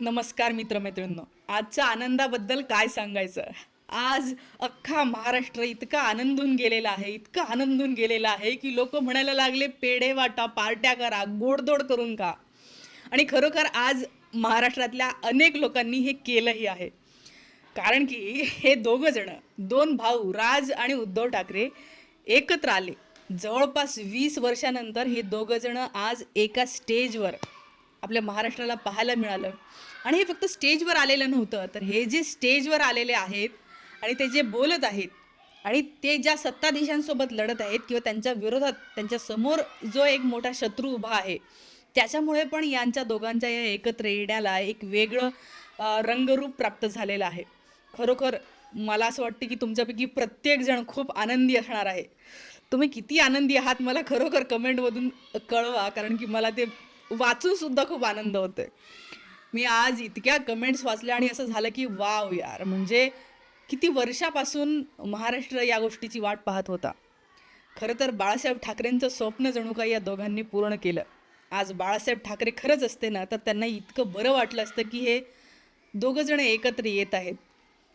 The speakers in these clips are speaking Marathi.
नमस्कार मित्रमैत्रिणींनो. आजच्या आनंदाबद्दल काय सांगायचं? आज अख्खा महाराष्ट्र इतका आनंदून गेलेला आहे इतका आनंदून गेलेला आहे की लोक म्हणायला लागले पेढे वाटा पार्ट्या करा गोडदोड करून का आणि खरोखर आज महाराष्ट्रातल्या अनेक लोकांनी हे केलंही आहे. कारण की हे दोघं जण दोन भाऊ राज आणि उद्धव ठाकरे एकत्र आले. जवळपास वीस वर्षानंतर हे दोघं जण आज एका स्टेजवर आपल्या महाराष्ट्राला पाहायला मिळालं. आणि हे फक्त स्टेजवर आलेलं नव्हतं. तर हे जे स्टेजवर आलेले आहेत आणि ते जे बोलत आहेत आणि ते ज्या सत्ताधीशांसोबत लढत आहेत किंवा त्यांच्या विरोधात त्यांच्यासमोर जो एक मोठा शत्रू उभा आहे त्याच्यामुळे पण यांच्या दोघांच्या या एकत्र येण्याला एक वेगळं रंगरूप प्राप्त झालेलं आहे. खरोखर मला असं वाटतं की तुमच्यापैकी प्रत्येकजण खूप आनंदी असणार आहे. तुम्ही किती आनंदी आहात मला खरोखर कमेंटमधून कळवा कारण की मला ते वाचून सुद्धा खूप आनंद होतोय. मी आज इतक्या कमेंट्स वाचल्या आणि असं झालं की वाव यार म्हणजे किती वर्षापासून महाराष्ट्र या गोष्टीची वाट पाहत होता. खरं तर बाळासाहेब ठाकरेंचं स्वप्न जणू काही या दोघांनी पूर्ण केलं. आज बाळासाहेब ठाकरे खरंच असते ना तर त्यांना इतकं बरं वाटलं असतं की हे दोघंजणं एकत्र येत आहेत.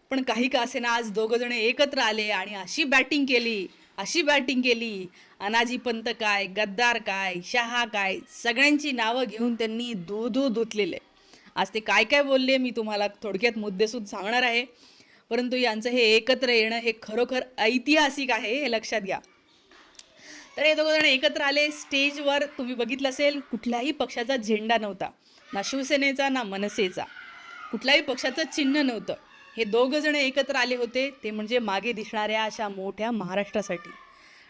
पण काही का असे ना आज दोघंजणं एकत्र आले आणि अशी बॅटिंग केली. अशी बॅटिंग केली. अनाजी पंत काय गद्दार काय शहा काय सगळ्यांची नावं घेऊन त्यांनी धू धुतलेले. आज ते काय काय बोलले मी तुम्हाला थोडक्यात मुद्देसूद सांगणार आहे. परंतु यांचं हे एकत्र येणं हे खरोखर ऐतिहासिक आहे हे लक्षात घ्या. तर हे दोघं जण एकत्र आले. स्टेजवर तुम्ही बघितलं असेल कुठल्याही पक्षाचा झेंडा नव्हता. ना शिवसेनेचा ना मनसेचा. कुठल्याही पक्षाचं चिन्ह नव्हतं. हे दोघं जण एकत्र आले होते ते म्हणजे मागे दिसणाऱ्या अशा मोठ्या महाराष्ट्रासाठी.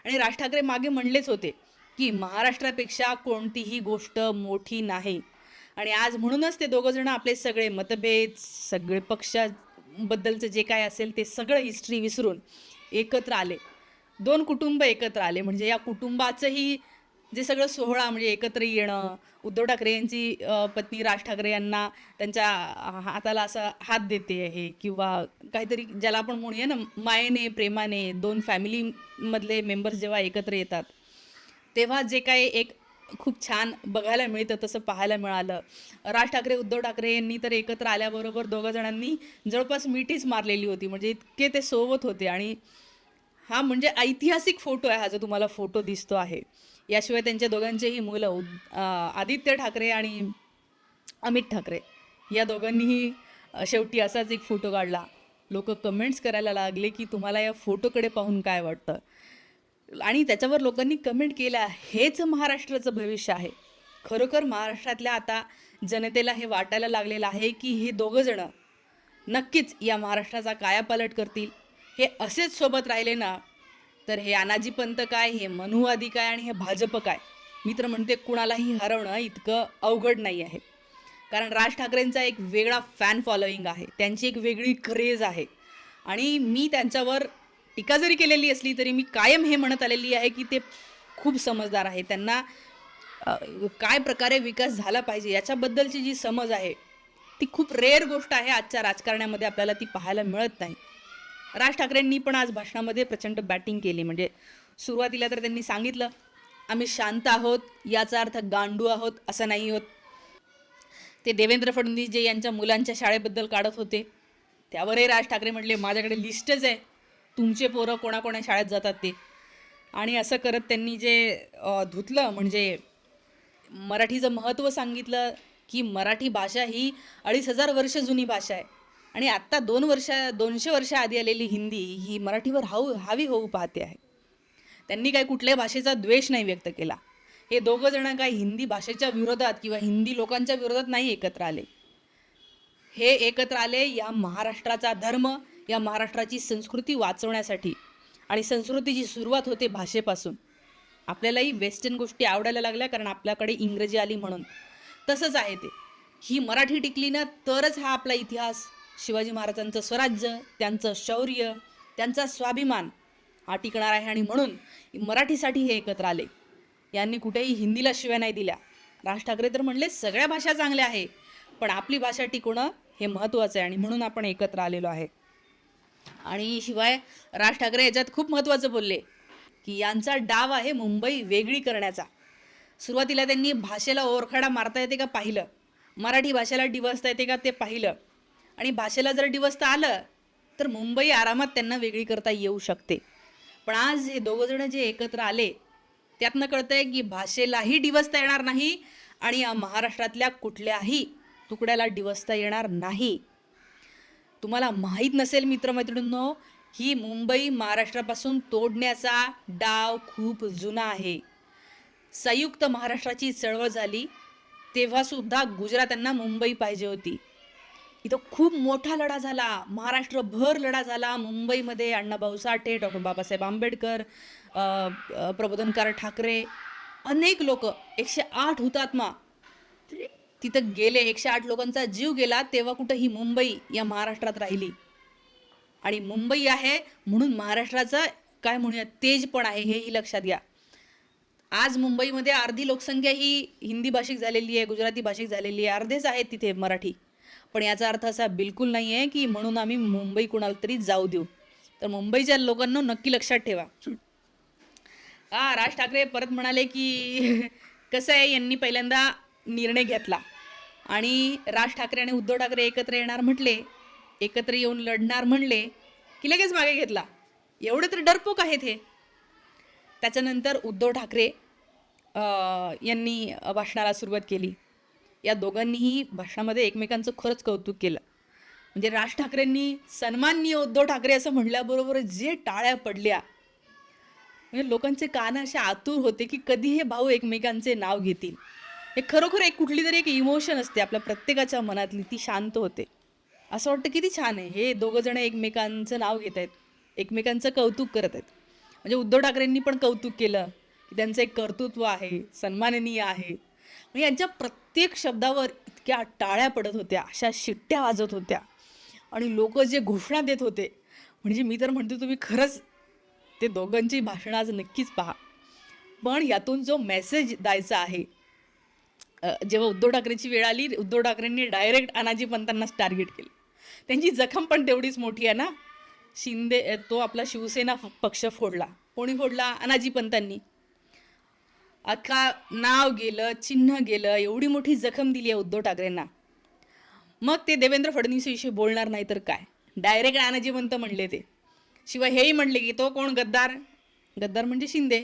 आणि राज ठाकरे मागे म्हणलेच होते की महाराष्ट्रापेक्षा कोणतीही गोष्ट मोठी नाही. आणि आज म्हणूनच ते दोघं जण आपले सगळे मतभेद सगळे पक्षाबद्दलचं जे काय असेल ते सगळं हिस्ट्री विसरून एकत्र आले. दोन कुटुंब एकत्र आले म्हणजे या कुटुंबाचंही जे सगळं सोहळा म्हणजे एकत्र येणं उद्धव ठाकरे यांची पत्नी राज ठाकरे यांना त्यांच्या हाताला असं हात देते आहे किंवा काहीतरी ज्याला आपण म्हणूया ना मायेने प्रेमाने दोन फॅमिलीमधले मेंबर्स जेव्हा एकत्र येतात तेव्हा जे काही एक खूप छान बघायला मिळतं तसं पाहायला मिळालं. राज ठाकरे उद्धव ठाकरे यांनी तर एकत्र आल्याबरोबर दोघं जणांनी जवळपास मिठीच मारलेली होती म्हणजे इतके ते सोबत होते. आणि हा म्हणजे ऐतिहासिक फोटो आहे हा जो तुम्हाला फोटो दिसतो आहे. याशिवाय त्यांच्या दोघांचेही मुलं उद- आदित्य ठाकरे आणि अमित ठाकरे या दोघांनीही शेवटी असाच एक फोटो काढला. लोक कमेंट्स करायला लागले की तुम्हाला या फोटोकडे पाहून काय वाटतं? आणि त्याच्यावर लोकांनी कमेंट केल्या हेच महाराष्ट्राचं भविष्य आहे. खरोखर महाराष्ट्रातल्या आता जनतेला हे वाटायला लागलेलं आहे की हे दोघंजणं नक्कीच या महाराष्ट्राचा कायापालट करतील. हे असेच सोबत राहिले ना तर हे अनाजी पंत काय हे मनुवादी काय आणि हे भाजप काय? मी तर म्हणते कुणालाही हरवणं इतकं अवघड नाही आहे. कारण राज ठाकरेंचा एक वेगळा फॅन फॉलोईंग आहे. त्यांची एक वेगळी क्रेज आहे. आणि मी त्यांच्यावर टीका जरी केलेली असली तरी मी कायम हे म्हणत आलेली आहे की ते खूप समजदार आहे. त्यांना काय प्रकारे विकास झाला पाहिजे याच्याबद्दलची जी समज आहे ती खूप रेअर गोष्ट आहे आजच्या राजकारण्यामध्ये आपल्याला ती पाहायला मिळत नाही. राज ठाकरेंनी पण आज भाषणामध्ये प्रचंड बॅटिंग केली. म्हणजे सुरुवातीला तर त्यांनी सांगितलं आम्ही शांत आहोत याचा अर्थ गांडू आहोत असं नाही होत. ते देवेंद्र फडणवीस जे यांच्या मुलांच्या शाळेबद्दल काढत होते त्यावरही राज ठाकरे म्हटले माझ्याकडे लिस्टच आहे. तुमचे पोरं कोणाकोणा शाळेत जातात ते. आणि असं करत त्यांनी जे धुतलं म्हणजे मराठीचं महत्त्व सांगितलं की मराठी भाषा ही अडीच हजार वर्ष जुनी भाषा आहे. आणि आत्ता दोन वर्ष दोनशे वर्ष आधी आलेली हिंदी ही मराठीवर हाऊ हावी होऊ पाहते आहे. त्यांनी काही कुठल्याही भाषेचा द्वेष नाही व्यक्त केला. हे दोघं जण काय हिंदी भाषेच्या विरोधात किंवा हिंदी लोकांच्या विरोधात नाही एकत्र आले. हे एकत्र आले या महाराष्ट्राचा धर्म या महाराष्ट्राची संस्कृती वाचवण्यासाठी आणि संस्कृतीची सुरुवात होते भाषेपासून. आपल्यालाही वेस्टर्न गोष्टी आवडायला लागल्या कारण आपल्याकडे इंग्रजी आली म्हणून. तसंच आहे ते. ही मराठी टिकली ना तरच हा आपला इतिहास शिवाजी महाराजांचं स्वराज्य त्यांचं शौर्य त्यांचा स्वाभिमान हा टिकणार आहे आणि म्हणून मराठीसाठी हे एकत्र आले. यांनी कुठेही हिंदीला शिव्या नाही दिल्या. राज ठाकरे तर म्हणले सगळ्या भाषा चांगल्या आहे पण आपली भाषा टिकवणं हे महत्त्वाचं आहे आणि म्हणून आपण एकत्र आलेलो आहे. आणि शिवाय राज ठाकरे याच्यात खूप महत्त्वाचं बोलले की यांचा डाव आहे मुंबई वेगळी करण्याचा. सुरुवातीला त्यांनी भाषेला ओरखडा मारता येते का पाहिलं. मराठी भाषेला डिवसता येते का ते पाहिलं. आणि भाषेला जर डिवसता आलं तर मुंबई आरामात त्यांना वेगळी करता येऊ शकते. पण आज हे दोघं जण जे एकत्र आले त्यातनं आहे की भाषेलाही डिवसता येणार नाही आणि या महाराष्ट्रातल्या कुठल्याही तुकड्याला डिवसता येणार नाही. तुम्हाला माहीत नसेल मित्रमैत्रिणींनो ही मुंबई महाराष्ट्रापासून तोडण्याचा डाव खूप जुना आहे. संयुक्त महाराष्ट्राची चळवळ झाली तेव्हासुद्धा गुजरात्यांना मुंबई पाहिजे होती. इथं खूप मोठा लढा झाला. महाराष्ट्रभर लढा झाला. मुंबईमध्ये अण्णाभाऊ साठे डॉक्टर बाबासाहेब आंबेडकर प्रबोधनकार ठाकरे अनेक लोक एकशे आठ हुतात्मा तिथं गेले. एकशे आठ लोकांचा जीव गेला. तेव्हा कुठं ही मुंबई या महाराष्ट्रात राहिली? आणि मुंबई आहे म्हणून महाराष्ट्राचं काय म्हणूया तेज पण आहे हेही लक्षात घ्या. आज मुंबईमध्ये अर्धी लोकसंख्या ही हिंदी भाषिक झालेली आहे गुजराती भाषिक झालेली आहे अर्धेच आहेत तिथे मराठी. पण याचा अर्थ असा बिलकुल नाही आहे की म्हणून आम्ही मुंबई कुणाला तरी जाऊ देऊ. तर मुंबईच्या लोकांना नक्की लक्षात ठेवा. हा राज ठाकरे परत म्हणाले की कसं आहे यांनी पहिल्यांदा निर्णय घेतला. आणि राज ठाकरे आणि उद्धव ठाकरे एकत्र येणार म्हटले एकत्र येऊन लढणार म्हणले की लगेच मागे घेतला. एवढे तर डरपोक आहेत हे. त्याच्यानंतर उद्धव ठाकरे यांनी भाषणाला सुरुवात केली. या दोघांनीही भाषणामध्ये एकमेकांचं खरंच कौतुक केलं. म्हणजे राज ठाकरेंनी सन्माननीय उद्धव ठाकरे असं म्हणल्याबरोबर जे टाळ्या पडल्या म्हणजे लोकांचे कान असे आतुर होते की कधी हे भाऊ एकमेकांचे नाव घेतील. हे खरोखर एक कुठली तरी एक इमोशन असते आपल्या प्रत्येकाच्या मनातली ती शांत होते. असं वाटतं किती छान आहे हे दोघं जण एकमेकांचं नाव घेत आहेत एकमेकांचं कौतुक करत आहेत. म्हणजे उद्धव ठाकरेंनी पण कौतुक केलं की त्यांचं एक कर्तृत्व आहे सन्माननीय आहे. यांच्या प्रत्येक शब्दावर इतक्या टाळ्या पडत होत्या अशा शिट्ट्या वाजत होत्या. आणि लोक जे घोषणा देत होते म्हणजे मी तर म्हणते तुम्ही खरंच ते दोघांची भाषणं आज नक्कीच पहा. पण यातून जो मेसेज द्यायचा आहे जेव्हा उद्धव ठाकरेची वेळ आली उद्धव ठाकरेंनी डायरेक्ट अनाजी पंतांनाच टार्गेट केलं. त्यांची जखम पण तेवढीच मोठी आहे ना. शिंदे तो आपला शिवसेना पक्ष फोडला. कोणी फोडला? अनाजी पंतांनी. अख्खा नाव गेलं चिन्ह गेलं एवढी मोठी जखम दिली आहे उद्धव ठाकरेंना. मग ते देवेंद्र फडणवीसविषयी बोलणार नाही तर काय? डायरेक्ट अनाजी म्हणले ते. शिवाय हेही म्हणले की तो कोण? गद्दार. गद्दार म्हणजे शिंदे.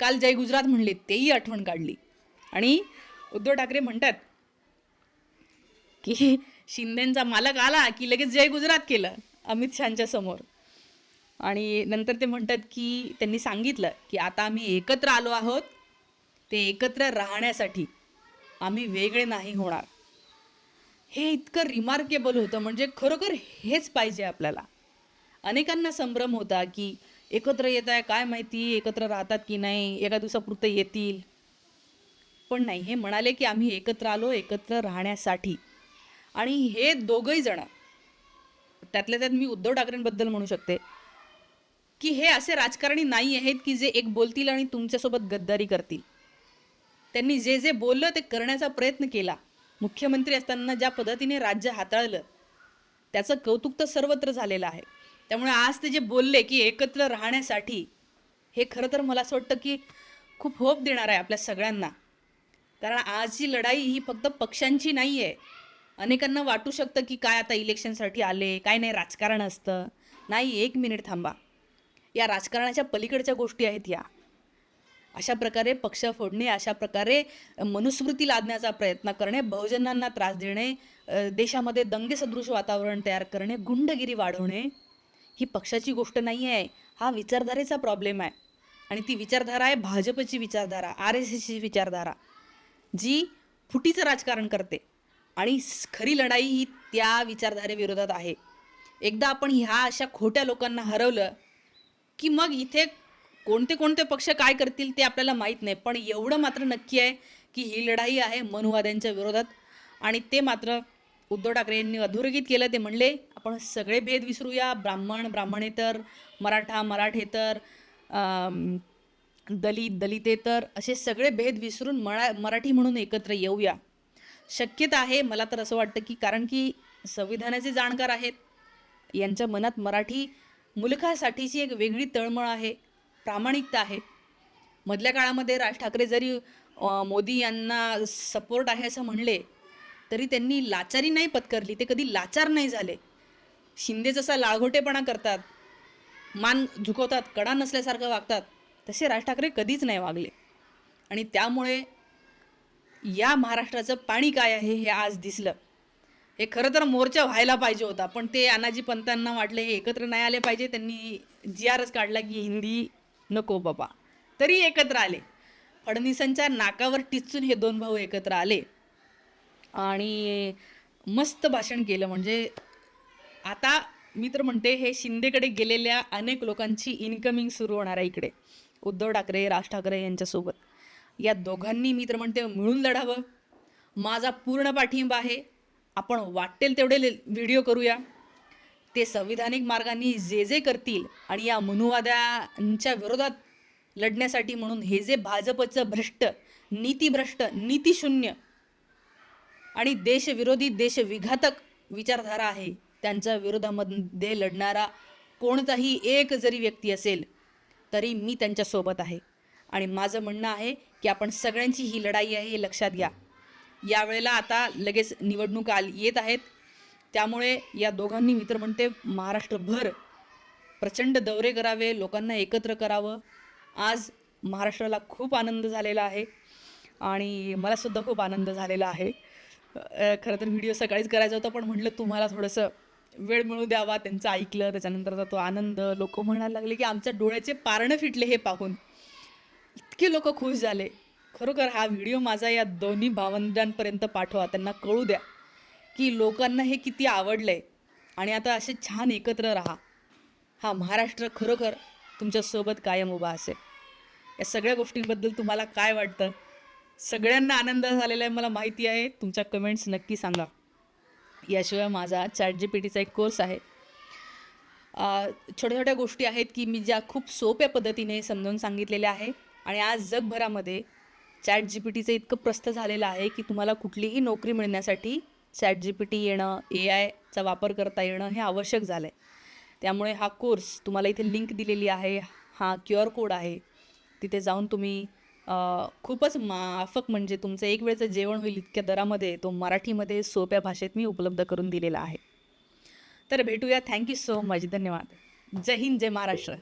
काल जय गुजरात म्हणले तेही आठवण काढली. आणि उद्धव ठाकरे म्हणतात की शिंदेंचा मालक आला की लगेच जय गुजरात केलं अमित शहाच्या समोर. आणि नंतर ते म्हणतात की त्यांनी सांगितलं की आता आम्ही एकत्र आलो आहोत ते एकत्र राहण्यासाठी आम्ही वेगळे नाही होणार. हे इतकं रिमार्केबल होतं. म्हणजे खरोखर हेच पाहिजे आपल्याला. अनेकांना संभ्रम होता की एकत्र येत आहे काय माहिती एकत्र राहतात की नाही एका दिवसापुरतं येतील. पण नाही हे म्हणाले की आम्ही एकत्र आलो एकत्र राहण्यासाठी. आणि हे दोघंही जण त्यातल्या त्यात मी उद्धव ठाकरेंबद्दल म्हणू शकते की हे असे राजकारणी नाही आहेत की जे एक बोलतील आणि तुमच्यासोबत गद्दारी करतील. त्यांनी जे जे बोललं ते करण्याचा प्रयत्न केला. मुख्यमंत्री असताना ज्या पद्धतीने राज्य हाताळलं त्याचं कौतुक तर सर्वत्र झालेलं आहे. त्यामुळे आज ते जे बोलले की एकत्र राहण्यासाठी हे खरं तर मला असं वाटतं की खूप होप देणार आहे आपल्या सगळ्यांना. कारण आजची लढाई ही फक्त पक्षांची नाही आहे अनेकांना वाटू शकतं की काय आता इलेक्शनसाठी आले काय नाही राजकारण असतं. नाही एक मिनिट थांबा. या राजकारणाच्या पलीकडच्या गोष्टी आहेत या. अशा प्रकारे पक्ष फोडणे अशा प्रकारे मनुस्मृती लादण्याचा प्रयत्न करणे बहुजनांना त्रास देणे देशामध्ये दंगेसदृश वातावरण तयार करणे गुंडगिरी वाढवणे ही पक्षाची गोष्ट नाही आहे हा विचारधारेचा प्रॉब्लेम आहे. आणि ती विचारधारा आहे भाजपची विचारधारा आर एस एसची विचारधारा जी फुटीचं राजकारण करते. आणि खरी लढाई ही त्या विचारधारेविरोधात आहे. एकदा आपण ह्या अशा खोट्या लोकांना हरवलं की मग इथे कोणते कोणते पक्ष काय करतील ते आपल्याला माहीत नाही पण एवढं मात्र नक्की आहे की ही लढाई आहे मनुवाद्यांच्या विरोधात. आणि ते मात्र उद्धव ठाकरे यांनी अधोरेखित केलं ते म्हणले आपण सगळे भेद विसरूया ब्राह्मण ब्राह्मणेतर मराठा मराठेतर दलित दलितेतर असे सगळे भेद विसरून मरा मराठी म्हणून एकत्र येऊया. शक्यता आहे मला तर असं वाटतं की कारण की संविधानाचे जाणकार आहेत. यांच्या मनात मराठी मुलखासाठीची एक वेगळी तळमळ आहे. प्रामाणिकता आहे. मधल्या काळामध्ये राज ठाकरे जरी मोदी यांना सपोर्ट आहे असं म्हणले तरी त्यांनी लाचारी नाही पत्करली. ते कधी लाचार नाही झाले. शिंदे जसा लाळघोटेपणा करतात मान झुकवतात कडा नसल्यासारखं वागतात तसे राज ठाकरे कधीच नाही वागले. आणि त्यामुळे या महाराष्ट्राचं पाणी काय आहे हे आज दिसलं. हे खरं तर मोर्चा व्हायला पाहिजे होता पण ते अनाजी पंतांना वाटले हे एकत्र नाही आले पाहिजे. त्यांनी जी आरच काढला की हिंदी नको बाबा. तरी एकत्र आले. फडणवीसांच्या नाकावर टिचून हे दोन भाऊ एकत्र आले. आणि मस्त भाषण केलं. म्हणजे आता मी तर म्हणते हे शिंदेकडे गेलेल्या अनेक लोकांची इन्कमिंग सुरू होणार आहे इकडे. उद्धव ठाकरे राज ठाकरे यांच्यासोबत. या दोघांनी मी तर म्हणते मिळून लढावं. माझा पूर्ण पाठिंबा आहे. आपण वाटेल तेवढे व्हिडिओ करूया. ते संविधानिक मार्गाने जे जे करतील आणि या मनुवाद्यांच्या विरोधात लढण्यासाठी म्हणून हे जे भाजपचं भ्रष्ट नीतीभ्रष्ट नीतीशून्य आणि देशविरोधी देशविघातक विचारधारा आहे त्यांच्या विरोधामध्ये लढणारा कोणताही एक जरी व्यक्ती असेल तरी मी त्यांच्यासोबत आहे. आणि माझं म्हणणं आहे की आपण सगळ्यांची ही लढाई आहे हे लक्षात घ्या. यावेळेला आता लगेच निवडणूक आल येत आहेत. त्यामुळे या दोघांनी मित्र म्हणते महाराष्ट्रभर प्रचंड दौरे करावे लोकांना एकत्र करावं. आज महाराष्ट्राला खूप आनंद झालेला आहे आणि मलासुद्धा खूप आनंद झालेला आहे. खरं तर व्हिडिओ सकाळीच करायचा होता पण म्हटलं तुम्हाला थोडंसं वेळ मिळू द्यावा. त्यांचं ऐकलं त्याच्यानंतरचा तो आनंद. लोक म्हणायला लागले की आमच्या डोळ्याचे पारणं फिटले हे पाहून. इतके लोक खुश झाले. खरोखर हा व्हिडिओ माझा या दोन्ही भावंडांपर्यंत पाठवा त्यांना कळू द्या. की लोकांना हे किती आवडलं आहे आणि आता असे छान एकत्र राहा. हा महाराष्ट्र खरोखर तुमच्यासोबत कायम उभा असेल. या सगळ्या गोष्टींबद्दल तुम्हाला काय वाटतं? सगळ्यांना आनंद झालेला आहे मला माहिती आहे. तुमच्या कमेंट्स नक्की सांगा. याशिवाय माझा चॅट जी पी टीचा एक कोर्स आहे. छोट्या छोट्या गोष्टी आहेत की मी ज्या खूप सोप्या पद्धतीने समजावून सांगितलेल्या आहे. आणि आज जगभरामध्ये चॅट जी पी टीचं इतकं प्रस्थ झालेलं आहे की तुम्हाला कुठलीही नोकरी मिळण्यासाठी चॅट जी पी टी येणं ए आयचा वापर करता येणं हे आवश्यक झालं आहे त्यामुळे हा कोर्स तुम्हाला इथे लिंक दिलेली आहे. हा क्यू आर कोड आहे. तिथे जाऊन तुम्ही खूपच माफक म्हणजे तुमचं एक वेळचं जेवण होईल इतक्या दरामध्ये तो मराठीमध्ये सोप्या भाषेत मी उपलब्ध करून दिलेला आहे. तर भेटूया. थँक्यू सो मच धन्यवाद. जय हिंद जय महाराष्ट्र.